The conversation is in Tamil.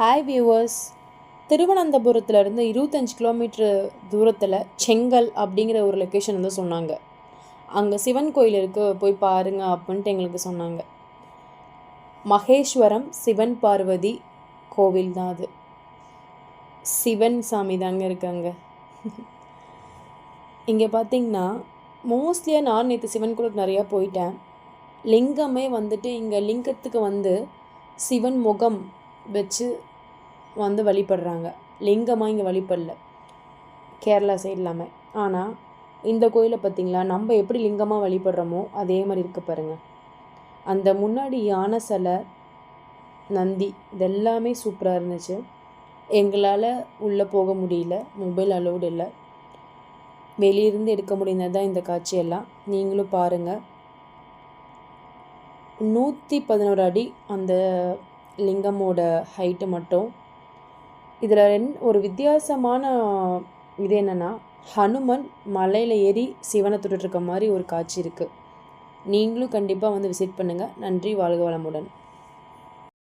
ஹாய் வியூவர்ஸ் திருவனந்தபுரத்துலேருந்து இருபத்தஞ்சி கிலோமீட்டர் தூரத்தில் செங்கல் அப்படிங்கிற ஒரு லொக்கேஷன் வந்து சொன்னாங்க. அங்கே சிவன் கோயில் இருக்கு போய் பாருங்க அப்படின்ட்டு எங்களுக்கு சொன்னாங்க. மகேஸ்வரம் சிவன் பார்வதி கோவில் தான் அது. சிவன் சாமி தாங்க இருக்காங்க. இங்கே பார்த்தீங்கன்னா மோஸ்ட்லியாக நான் நேற்று சிவன் கோயிலுக்கு நிறையா போயிட்டேன். லிங்கமே வந்துட்டு இங்கே லிங்கத்துக்கு வந்து சிவன் முகம் வச்சு வந்து வழிபடுறாங்க. லிங்கமாக இங்கே வழிபடல. கேரளா சைடு இல்லாமல் ஆனால் இந்த கோயிலை பார்த்திங்களா நம்ம எப்படி லிங்கமாக வழிபடுறோமோ அதே மாதிரி இருக்க பாருங்கள் அந்த முன்னாடி யானை சிலை நந்தி இதெல்லாமே சூப்பராக இருந்துச்சு. எங்களால் உள்ளே போக முடியல மொபைல் அலோடு இல்லை. வெளியிருந்து எடுக்க முடியுது தான் இந்த காட்சியெல்லாம். நீங்களும் பாருங்கள் நூற்றி பதினோரு அடி அந்த லிங்கமோட ஹைட்டு மட்டும். இதில் ரெண் ஒரு வித்தியாசமான இது என்னென்னா ஹனுமன் மலையில் ஏறி சிவனை தொட்டுட்ருக்க மாதிரி ஒரு காட்சி இருக்குது நீங்களும் கண்டிப்பாக வந்து விசிட் பண்ணுங்கள் நன்றி வாழ்க வளமுடன்.